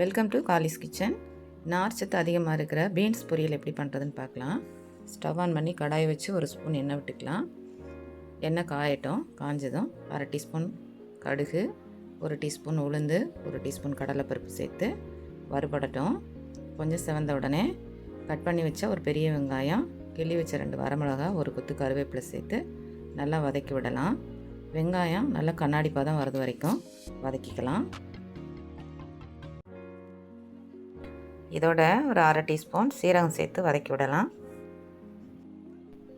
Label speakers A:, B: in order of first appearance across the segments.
A: Welcome to Kallis kitchen நார் சத்து அதிகமாக இருக்கிற பீன்ஸ் பொரியல் எப்படி பண்ணுறதுன்னு பார்க்கலாம். ஸ்டவ் ஆன் பண்ணி கடாய் வச்சு ஒரு ஸ்பூன் எண்ணெய் விட்டுக்கலாம். எண்ணெய் காயட்டும் காஞ்சதும் அரை டீஸ்பூன் கடுகு ஒரு டீஸ்பூன் உளுந்து ஒரு டீஸ்பூன் கடலைப்பருப்பு சேர்த்து வறுபடட்டும். கொஞ்சம் செவந்த உடனே கட் பண்ணி வச்ச ஒரு பெரிய வெங்காயம் கிள்ளி வச்ச ரெண்டு வரமிளகா ஒரு கொத்து கருவேப்பிலை சேர்த்து நல்லா வதக்கி விடலாம். வெங்காயம் நல்லா கண்ணாடி பதம் வரது வரைக்கும் வதக்கிக்கலாம். இதோட ஒரு அரை டீஸ்பூன் சீரகம் சேர்த்து வதக்கி விடலாம்.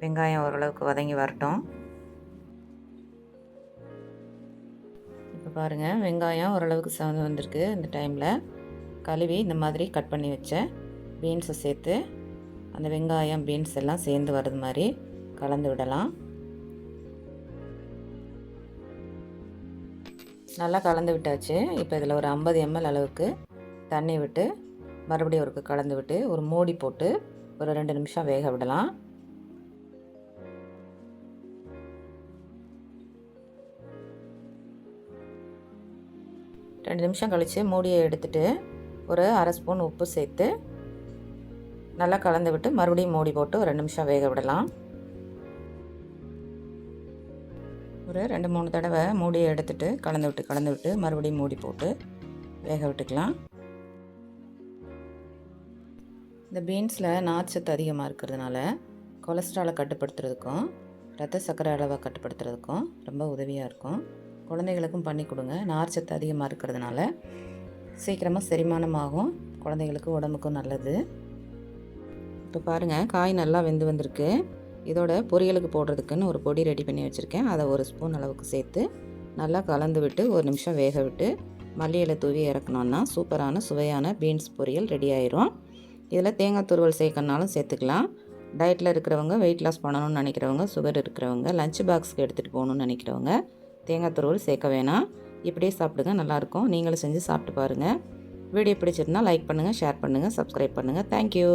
A: வெங்காயம் ஓரளவுக்கு வதங்கி வரட்டும். இப்போ பாருங்கள் வெங்காயம் ஓரளவுக்கு சவந்து வந்திருக்கு. இந்த டைமில் கழுவி இந்த மாதிரி கட் பண்ணி வச்ச பீன்ஸை சேர்த்து அந்த வெங்காயம் பீன்ஸ் எல்லாம் சேர்ந்து வர்றது மாதிரி கலந்து விடலாம். நல்லா கலந்து விட்டாச்சு. இப்போ இதில் ஒரு ஐம்பது எம்எல் அளவுக்கு தண்ணி விட்டு மறுபடியும் ஒரு கலந்து விட்டு ஒரு மூடி போட்டு ஒரு ரெண்டு நிமிஷம் வேக விடலாம். ரெண்டு நிமிஷம் கழித்து மூடியை எடுத்துட்டு ஒரு அரை ஸ்பூன் உப்பு சேர்த்து நல்லா கலந்து விட்டு மறுபடியும் மூடி போட்டு ஒரு ரெண்டு நிமிஷம் வேக விடலாம். ஒரு ரெண்டு மூணு தடவை மூடியை எடுத்துட்டு கலந்து விட்டு கலந்து விட்டு மறுபடியும் மூடி போட்டு வேக விட்டுக்கலாம். இந்த பீன்ஸில் நார்ச்சத்து அதிகமாக இருக்கிறதுனால கொலஸ்ட்ராலை கட்டுப்படுத்துறதுக்கும் ரத்த சக்கரை அளவை கட்டுப்படுத்துறதுக்கும் ரொம்ப உதவியாக இருக்கும். குழந்தைகளுக்கும் பண்ணி கொடுங்க. நார்ச்சத்து அதிகமாக இருக்கிறதுனால சீக்கிரமாக செரிமானமாகும். குழந்தைகளுக்கு உடம்புக்கும் நல்லது. இப்போ பாருங்கள் காய் நல்லா வெந்து வந்திருக்கு. இதோட பொரியலுக்கு போடுறதுக்குன்னு ஒரு பொடி ரெடி பண்ணி வச்சுருக்கேன். அதை ஒரு ஸ்பூன் அளவுக்கு சேர்த்து நல்லா கலந்து விட்டு ஒரு நிமிஷம் வேக விட்டு மல்லியில் தூவி இறக்கணுன்னா சூப்பரான சுவையான பீன்ஸ் பொரியல் ரெடி ஆயிரும். இதில் தேங்காய் துருவல் சேர்க்கணுனாலும் சேர்த்துக்கலாம். டயட்டில் இருக்கிறவங்க வெயிட் லாஸ் பண்ணணும்னு நினைக்கிறவங்க சுகர் இருக்கிறவங்க லஞ்ச் பாக்ஸ்க்கு எடுத்துகிட்டு போகணுன்னு நினைக்கிறவங்க தேங்காய் துருவல் சேர்க்க வேணாம். இப்படியே சாப்பிடுங்க நல்லாயிருக்கும். நீங்களும் செஞ்சு சாப்பிட்டு பாருங்கள் வீடியோ பிடிச்சிருந்தால் லைக் பண்ணுங்கள் ஷேர் பண்ணுங்கள் சப்ஸ்கிரைப் பண்ணுங்கள் தேங்க்யூ